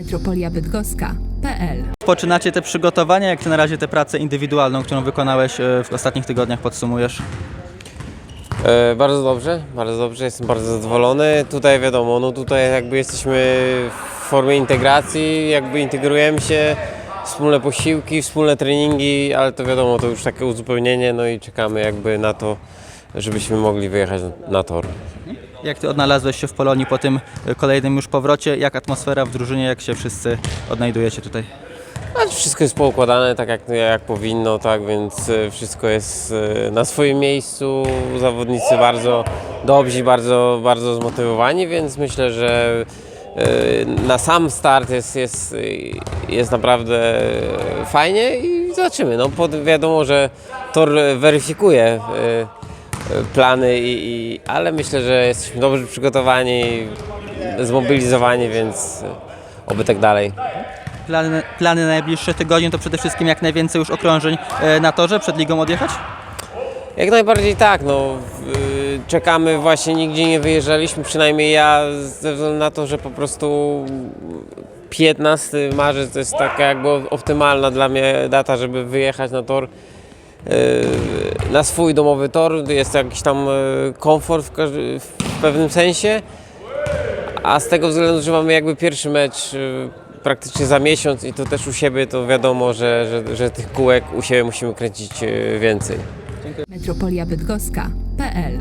metropoliabydgoska.pl Poczynacie te przygotowania, jak ty na razie tę pracę indywidualną, którą wykonałeś e, w ostatnich tygodniach podsumujesz? E, bardzo dobrze, bardzo dobrze, jestem bardzo zadowolony. Tutaj wiadomo, no tutaj jakby jesteśmy w formie integracji, jakby integrujemy się, wspólne posiłki, wspólne treningi, ale to wiadomo, to już takie uzupełnienie, no i czekamy jakby na to, żebyśmy mogli wyjechać na tor. Jak ty odnalazłeś się w Polonii po tym e, kolejnym już powrocie? Jak atmosfera w drużynie, jak się wszyscy odnajdujecie tutaj? Wszystko jest poukładane tak jak, jak powinno, tak więc e, wszystko jest e, na swoim miejscu. Zawodnicy bardzo dobrzy, bardzo, bardzo zmotywowani, więc myślę, że na sam start jest, jest, jest naprawdę fajnie i zobaczymy. No, wiadomo, że tor weryfikuje plany, i, i, ale myślę, że jesteśmy dobrze przygotowani, zmobilizowani, więc oby tak dalej. Plany, plany na najbliższe tygodnie to przede wszystkim jak najwięcej już okrążeń e, na torze przed ligą odjechać? Jak najbardziej tak, no. Czekamy właśnie, nigdzie nie wyjeżdżaliśmy, przynajmniej ja ze względu na to, że po prostu 15 marzec to jest taka jakby optymalna dla mnie data, żeby wyjechać na tor. Y, Na swój domowy tor, jest jakiś tam y, komfort w, w pewnym sensie, a z tego względu, że mamy jakby pierwszy mecz y, praktycznie za miesiąc i to też u siebie, to wiadomo, że, że, że tych kółek u siebie musimy kręcić więcej. metropoliabydgoska.pl